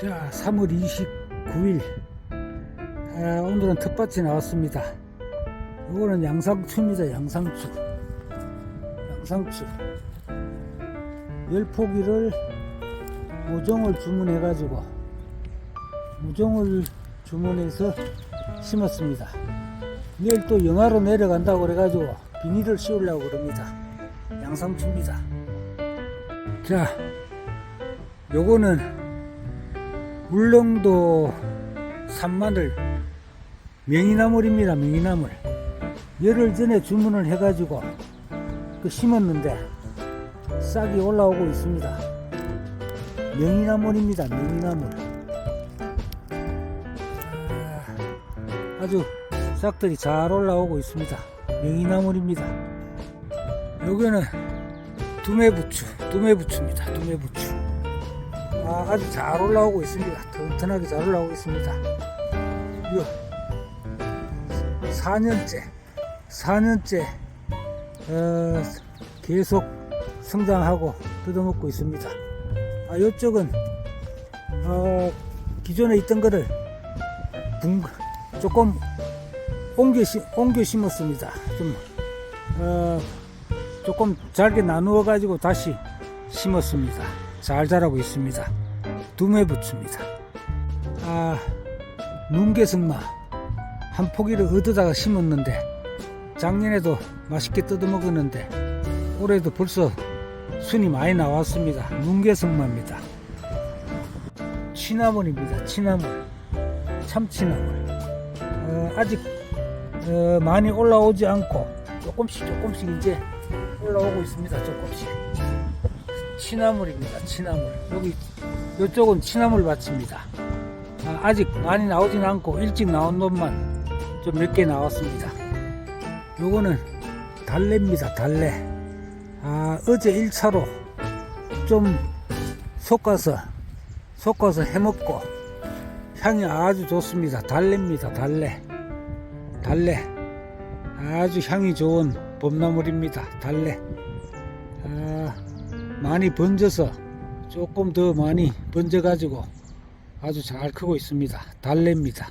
자, 3월 29일. 아, 오늘은 텃밭이 나왔습니다. 이거는 양상추입니다. 양상추. 양상추. 열포기를 모종을 주문해가지고 모종을 주문해서 심었습니다. 내일 또 영하로 내려간다고 그래가지고 비닐을 씌우려고 그럽니다. 양상추입니다. 자, 요거는 울릉도 산마늘 명이나물입니다. 명이나물. 열흘 전에 주문을 해가지고 그 심었는데 싹이 올라오고 있습니다. 명이나물입니다. 명이나물. 아, 아주 싹들이 잘 올라오고 있습니다. 명이나물입니다. 여기는 두매부추, 두매부추입니다. 두매부추. 아, 아주 잘 올라오고 있습니다. 튼튼하게 잘 올라오고 있습니다. 이거 4년째, 4년째 어, 계속 성장하고 뜯어먹고 있습니다. 아, 이쪽은 어, 기존에 있던 거를 분, 조금 옮겨, 심, 옮겨 심었습니다. 좀 어, 조금 잘게 나누어 가지고 다시 심었습니다. 잘 자라고 있습니다. 두매부추입니다. 아, 눈개승마 한 포기를 얻어다가 심었는데 작년에도 맛있게 뜯어 먹었는데 올해도 벌써 순이 많이 나왔습니다. 눈개승마입니다. 취나물입니다. 취나물, 참취나물. 어, 아직 어, 많이 올라오지 않고 조금씩 조금씩 이제 올라오고 있습니다. 조금씩. 취나물입니다. 취나물. 여기 이쪽은 취나물 밭입니다. 아, 직 많이 나오진 않고 일찍 나온 놈만 좀 몇 개 나왔습니다. 요거는 달래입니다. 달래. 아, 어제 1차로 좀 섞어서 섞어서 해먹고 향이 아주 좋습니다. 달래입니다. 달래. 달래. 아주 향이 좋은 봄나물입니다. 달래. 아, 많이 번져서 조금 더 많이 번져 가지고 아주 잘 크고 있습니다. 달래입니다.